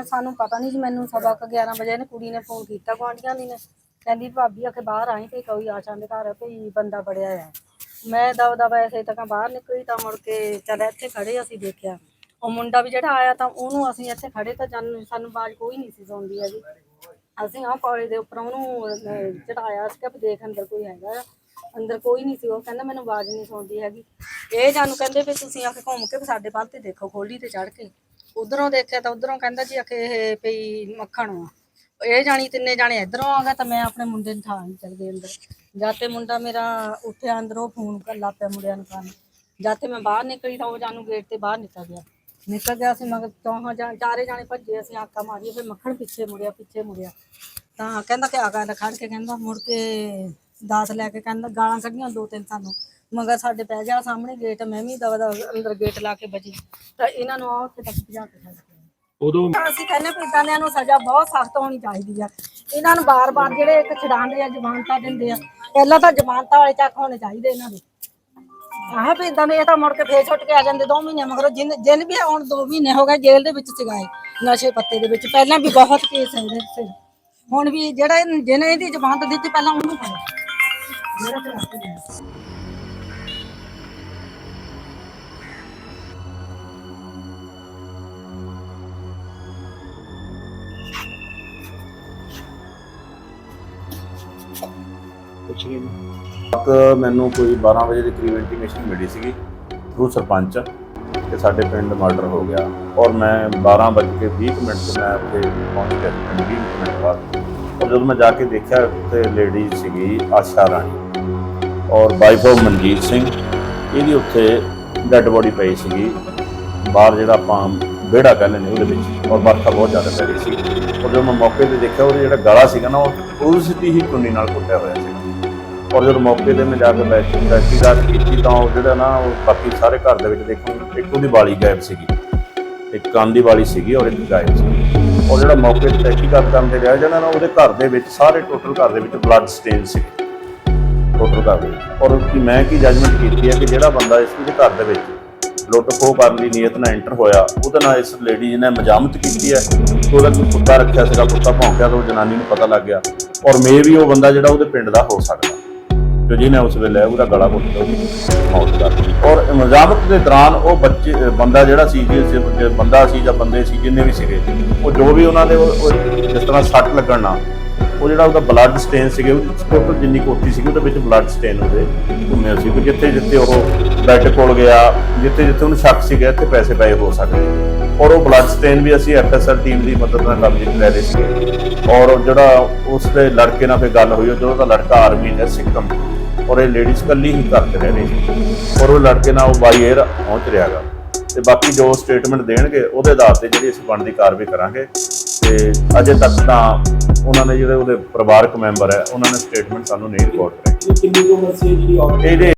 ਤਾਂ ਸਾਨੂੰ ਪਤਾ ਨਹੀਂ ਜੀ, ਮੈਨੂੰ ਸਵਾ ਕ 11 ਵਜੇ ਨੇ ਕੁੜੀ ਨੇ ਫੋਨ ਕੀਤਾ ਗੁਆਂਢੀਆਂ ਦੀ ਨੇ। ਕਹਿੰਦੀ ਭਾਬੀ ਆਖੇ ਬਾਹਰ ਆਈ ਤੇ ਕੋਈ ਆਸ਼ਾਂ ਦੇ ਘਰ, ਭਈ ਬੰਦਾ ਬੜਿਆ ਆ। ਮੈਂ ਦਬ ਦਵ ਐਸੇ ਤੱਕ ਬਾਹਰ ਨਿਕਲੀ ਤਾਂ ਮੁੜ ਕੇ ਚੱਲ ਇੱਥੇ ਖੜੇ ਅਸੀਂ ਦੇਖਿਆ। ਉਹ ਮੁੰਡਾ ਵੀ ਜਿਹੜਾ ਆਇਆ ਤਾਂ ਉਹਨੂੰ ਅਸੀਂ ਇੱਥੇ ਖੜੇ ਤਾਂ ਜਾਨੂੰ ਸਾਨੂੰ ਬਾਜ ਕੋਈ ਨਹੀਂ ਸੀ ਸੁਣਦੀ ਹੈਗੀ। ਅਸੀਂ ਆਹ ਕਾਲਜ ਦੇ ਉੱਪਰ ਉਹਨੂੰ ਚੜਾਇਆ ਸੀ ਕਿ ਦੇਖ ਅੰਦਰ ਕੋਈ ਹੈਗਾ ਆ। ਅੰਦਰ ਕੋਈ ਨਹੀਂ ਸੀ, ਉਹ ਕਹਿੰਦਾ ਮੈਨੂੰ ਆਵਾਜ਼ ਨਹੀਂ ਸੁਣਦੀ ਹੈਗੀ। ਇਹ ਜਾਨੂੰ ਕਹਿੰਦੇ ਵੀ ਤੁਸੀਂ ਆ ਘੁੰਮ ਕੇ ਸਾਡੇ ਵੱਲ ਤੇ ਦੇਖੋ ਖੋਲੀ ਤੇ ਚੜ ਕੇ। ਉਧਰੋਂ ਦੇਖਿਆ ਤਾਂ ਉਧਰੋਂ ਕਹਿੰਦਾ ਜੀ ਆਖੇ ਇਹ ਪਈ ਮੱਖਣ ਆ। ਇਹ ਜਾਣੀ ਤਿੰਨੇ ਜਾਣੇ ਇਧਰੋਂ ਆ ਗਏ ਤਾਂ ਮੈਂ ਆਪਣੇ ਮੁੰਡੇ ਨੂੰ ਠਾਣ ਚਲ ਗਈ ਅੰਦਰ। ਜਦ ਮੁੰਡਾ ਮੇਰਾ ਉੱਠਿਆ ਅੰਦਰੋਂ, ਫੋਨ ਕਰ ਪਿਆ ਮੁੰਡਿਆਂ ਨੂੰ ਕਰਨ ਜਦ ਤੇ ਮੈਂ ਬਾਹਰ ਨਿਕਲੀ ਤਾਂ ਉਹ ਜਾਨੂੰ ਗੇਟ ਤੇ ਬਾਹਰ ਨਿਕਲ ਗਿਆ। ਨਿਕਲ ਗਿਆ ਸੀ ਮਗਰ ਚੌਹਾਂ ਜਾਂ ਚਾਰੇ ਜਾਣੇ ਭੱਜੇ ਅਸੀਂ ਆਕਾ ਮਾਰੀ ਫਿਰ ਮੱਖਣ ਪਿੱਛੇ ਮੁੜਿਆ ਪਿੱਛੇ ਮੁੜਿਆ। ਤਾਂ ਕਹਿੰਦਾ ਕਿ ਆ ਗੱਲ ਖੜ ਕੇ ਕਹਿੰਦਾ ਮੁੜ ਕੇ ਦਾਸ ਲੈ ਕੇ ਕਹਿੰਦਾ ਗਾਲਾਂ ਕੱਢੀਆਂ ਦੋ ਤਿੰਨ ਸਾਨੂੰ। ਮਗਰ ਸਾਡੇ ਪੈ ਗਿਆ ਸਾਹਮਣੇ ਗੇਟ ਮੈਂ ਵੀ ਦਵਾ ਦਾ ਅੰਦਰ ਗੇਟ ਲਾ ਕੇ ਬਚੀ। ਤਾਂ ਇਹਨਾਂ ਨੂੰ ਆ ਉੱਥੇ ਤੱਕ ਭਜਾ ਕੇ ਛੱਡ ਗਏ ਉਦੋਂ ਅਸੀਂ ਕਹਿੰਦੇ ਵੀ ਇਦਾਂ ਦਿਆਂ ਨੂੰ ਸਜ਼ਾ ਬਹੁਤ ਸਖਤ ਹੋਣੀ ਚਾਹੀਦੀ ਆ। ਇਹਨਾਂ ਨੂੰ ਬਾਰ-ਬਾਰ ਜਿਹੜੇ ਇੱਕ ਛਡਾਉਂਦੇ ਆ ਜ਼ਮਾਨਤਾਂ ਦਿੰਦੇ ਆ ਪਹਿਲਾਂ ਤਾਂ ਜ਼ਮਾਨਤਾਂ ਵਾਲੇ ਚੱਕ ਹੋਣੇ ਚਾਹੀਦੇ ਇਹਨਾਂ ਦੇ। ਆਹ ਵੀ ਇਦਾਂ ਦੇ ਇਹ ਤਾਂ ਮੁੜ ਕੇ ਫੇਰ ਛੁੱਟ ਕੇ ਆ ਜਾਂਦੇ 2 ਮਹੀਨੇ ਮਗਰੋਂ ਜਿੰਨ ਜਿੰਨ ਵੀ ਹੁਣ 2 ਮਹੀਨੇ ਹੋ ਗਏ ਜੇਲ੍ਹ ਦੇ ਵਿੱਚ ਸਿਗਾਏ ਨਸ਼ੇ ਪੱਤੇ ਦੇ ਵਿੱਚ। ਪਹਿਲਾਂ ਵੀ ਬਹੁਤ ਕੇਸ ਹੈ ਇਹਦੇ ਤੇ ਹੁਣ ਵੀ ਜਿਹੜਾ ਇਹਨੂੰ- ਜਿਹਨੇ ਇਹਦੀ ਜ਼ਮਾਨਤ ਦਿੱਤੀ ਪਹਿਲਾਂ ਉਹਨੂੰ ਫੜੋ। ਗਿਆ ਕੁਛ ਨਹੀਂ ਰਾਤ ਮੈਨੂੰ ਕੋਈ 12 ਵਜੇ ਦੇ ਕਰੀਬ ਇੰਟੀਮੇਸ਼ਨ ਮਿਲੀ ਸੀਗੀ ਥਰੂ ਸਰਪੰਚ ਕਿ ਸਾਡੇ ਪਿੰਡ ਮਰਡਰ ਹੋ ਗਿਆ ਔਰ ਮੈਂ 12 ਵੱਜ ਕੇ 20 ਮਿੰਟ ਤੋਂ ਮੈਂ ਉੱਥੇ ਪਹੁੰਚ ਗਿਆ ਸੀ ਪਿੰਡ 20 ਮਿੰਟ ਬਾਅਦ। ਔਰ ਜਦੋਂ ਮੈਂ ਜਾ ਕੇ ਦੇਖਿਆ ਉੱਥੇ ਲੇਡੀ ਸੀਗੀ ਆਸ਼ਾ ਰਾਣੀ ਔਰ ਵਾਈਫ ਆਫ ਮਨਜੀਤ ਸਿੰਘ, ਇਹਦੀ ਉੱਥੇ ਡੈੱਡ ਬੋਡੀ ਪਈ ਸੀਗੀ। ਬਾਹਰ ਜਿਹੜਾ ਆਪਾਂ ਵਿਹੜਾ ਕਹਿ ਲੈਂਦੇ ਉਹਦੇ ਵਿੱਚ ਔਰ ਬਰਖਾ ਬਹੁਤ ਜ਼ਿਆਦਾ ਪੈ ਰਹੀ ਸੀ ਔਰ ਜਦੋਂ ਮੈਂ ਮੌਕੇ ਤੇ ਦੇਖਿਆ ਉਹਦਾ ਜਿਹੜਾ ਗਲਾ ਸੀਗਾ ਨਾ, ਉਹ ਉਲਸ ਦੀ ਹੀ ਟੁੰਨੀ ਨਾਲ ਕੁੱਟਿਆ ਹੋਇਆ ਸੀ। ਔਰ ਜਦੋਂ ਮੌਕੇ ਤੇ ਮੈਂ ਜਾ ਕੇ ਬੈਠ ਤਹਿਕੀਕਾਤ ਕੀਤੀ ਤਾਂ ਉਹ ਜਿਹੜਾ ਨਾ, ਉਹ ਬਾਕੀ ਸਾਰੇ ਘਰ ਦੇ ਵਿੱਚ ਦੇਖੋ, ਇੱਕ ਉਹਦੀ ਵਾਲੀ ਗਾਇਬ ਸੀਗੀ। ਇੱਕ ਕੰਨ ਦੀ ਵਾਲੀ ਸੀਗੀ ਔਰ ਇੱਕ ਗਾਇਬ ਸੀ ਔਰ ਜਿਹੜਾ ਮੌਕੇ ਤੇ ਤਹਿਕੀਕਾਤ ਕਰਨ ਤੇ ਗਿਆ ਜਿਹੜਾ ਨਾ, ਉਹਦੇ ਘਰ ਦੇ ਵਿੱਚ ਸਾਰੇ ਟੋਟਲ ਘਰ ਦੇ ਵਿੱਚ ਬਲੱਡ ਸਟੇਨ ਸੀ। ਟੋਟਲ ਘਰ ਦੇ ਔਰ ਕਿ ਮੈਂ ਕੀ ਜੱਜਮੈਂਟ ਕੀਤੀ ਹੈ ਕਿ ਜਿਹੜਾ ਬੰਦਾ ਇਸ ਦੇ ਘਰ ਦੇ ਵਿੱਚ ਲੁੱਟ ਖੋਹ ਕਰਨ ਦੀ ਨੀਅਤ ਨਾਲ ਐਂਟਰ ਹੋਇਆ, ਉਹਦੇ ਨਾਲ ਇਸ ਲੇਡੀ ਨੇ ਮਜਾਮਤ ਕੀਤੀ ਹੈ ਉਹਦਾ ਕੋਈ ਕੁੱਤਾ ਰੱਖਿਆ ਸੀਗਾ, ਕੁੱਤਾ ਭੌਂਕਿਆ ਤਾਂ ਉਹ ਜਨਾਨੀ ਨੂੰ ਪਤਾ ਲੱਗ ਗਿਆ। ਔਰ ਮੇ ਵੀ ਉਹ ਬੰਦਾ ਜਿਹੜਾ ਉਹਦੇ ਪਿੰਡ ਦਾ ਹੋ ਸਕਦਾ। ਜੋ ਜਿਹਨੇ ਉਸ ਵੇਲੇ ਉਹਦਾ ਗਲਾ ਘੁੱਟ ਕੇ ਉਹਦੀ ਮੌਤ ਕਰ ਦਿੱਤੀ ਔਰ ਮਜ਼ਾਮਤ ਦੇ ਦੌਰਾਨ ਉਹ ਬੱਚੇ ਬੰਦਾ ਜਿਹੜਾ ਸੀ, ਜੇ ਬੰਦਾ ਸੀ ਜਾਂ ਬੰਦੇ ਸੀ, ਜਿੰਨੇ ਵੀ ਸੀਗੇ, ਉਹ ਜੋ ਵੀ ਉਹਨਾਂ ਦੇ ਜਿਸ ਤਰ੍ਹਾਂ ਸੱਟ ਲੱਗਣ ਨਾਲ, ਉਹ ਜਿਹੜਾ ਉਹਦਾ ਬਲੱਡ ਸਟੇਨ ਸੀਗੇ, ਉਹ ਟੋਟਲ ਜਿੰਨੀ ਕੋਠੀ ਸੀਗੀ, ਉਹਦੇ ਵਿੱਚ ਬਲੱਡ ਸਟੇਨ ਉਹਦੇ ਘੁੰਮੇ ਸੀ। ਜਿੱਥੇ ਜਿੱਥੇ ਉਹ ਬੈੱਡ ਕੋਲ ਗਿਆ ਜਿੱਥੇ ਜਿੱਥੇ ਉਹਨੂੰ ਸ਼ੱਕ ਸੀਗਾ, ਇੱਥੇ ਪੈਸੇ ਪਏ ਹੋ ਸਕਦੇ। ਔਰ ਉਹ ਬਲੱਡ ਸਟੇਨ ਵੀ ਅਸੀਂ ਐਫਐਸਐਲ ਟੀਮ ਦੀ ਮਦਦ ਨਾਲ ਕਬਜ਼ੇ 'ਚ ਲੈ ਰਹੇ ਸੀਗੇ ਔਰ ਉਹ ਜਿਹੜਾ ਉਸ ਦੇ ਲੜਕੇ ਨਾਲ ਫਿਰ ਗੱਲ ਹੋਈ ਉਹ ਜਦੋਂ ਦਾ ਲੜਕਾ ਆਰਮੀ ਹੈ ਸਿੱਕਮ ਔਰ ਇਹ ਲੇਡੀਜ਼ ਕੱਲੀ ਹੀ ਘਰ 'ਚ ਰਹਿ ਰਹੀ ਸੀ। ਔਰ ਉਹ ਲੜਕੇ ਨਾਲ ਉਹ ਬਾਈ 에ਅਰ ਪਹੁੰਚ ਰਿਹਾਗਾ ਤੇ ਬਾਕੀ ਜੋ ਸਟੇਟਮੈਂਟ ਦੇਣਗੇ ਉਹਦੇ ਆਧਾਰ ਤੇ ਜਿਹੜੀ ਅਸੀਂ ਬਣਦੀ ਕਾਰਵਾਈ ਕਰਾਂਗੇ। ਤੇ ਅਜੇ ਤੱਕ ਤਾਂ ਉਹਨਾਂ ਨੇ ਜਿਹੜੇ ਉਹਦੇ ਪਰਿਵਾਰਕ ਮੈਂਬਰ ਹੈ ਉਹਨਾਂ ਨੇ ਸਟੇਟਮੈਂਟ ਸਾਨੂੰ ਨਹੀਂ ਰਿਪੋਰਟ ਕਰਾਈ। ਕਿੰਨੀ ਕੁ ਉਮਰ ਸੀ ਜਿਹੜੀ ਇਹਦੇ